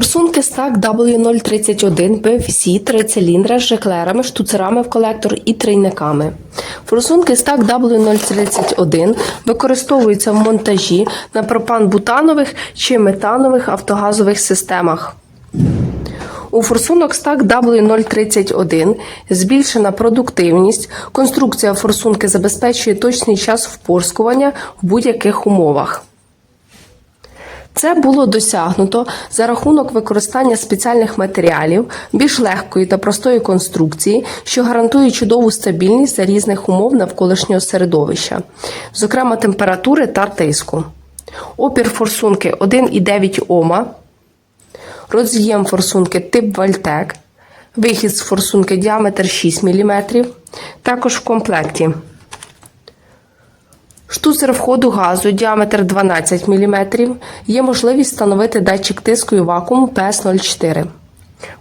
Форсунки стак W031 PFC, три циліндра з жеклерами, штуцерами в колектор і трійниками. Форсунки стак W031 використовуються в монтажі на пропан-бутанових чи метанових автогазових системах. У форсунок стак W031 збільшена продуктивність. Конструкція форсунки забезпечує точний час впорскування в будь-яких умовах. Це було досягнуто за рахунок використання спеціальних матеріалів, більш легкої та простої конструкції, що гарантує чудову стабільність за різних умов навколишнього середовища, зокрема температури та тиску. Опір форсунки 1,9 Ома, роз'єм форсунки тип Вальтек, вихід з форсунки діаметр 6 мм, також в комплекті. Штуцер входу газу діаметр 12 мм. Є можливість встановити датчик тиску і вакууму PS04.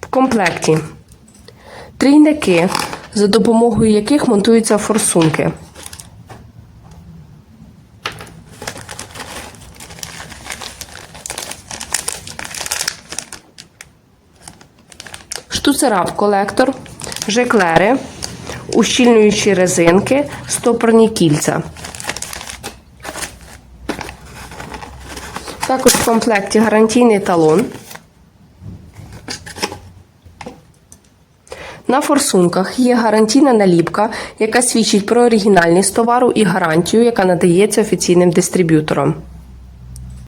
В комплекті трійники, за допомогою яких монтуються форсунки. Штуцера в колектор, жеклери, ущільнюючі резинки, стопорні кільця. Також в комплекті гарантійний талон. На форсунках є гарантійна наліпка, яка свідчить про оригінальність товару і гарантію, яка надається офіційним дистриб'ютором.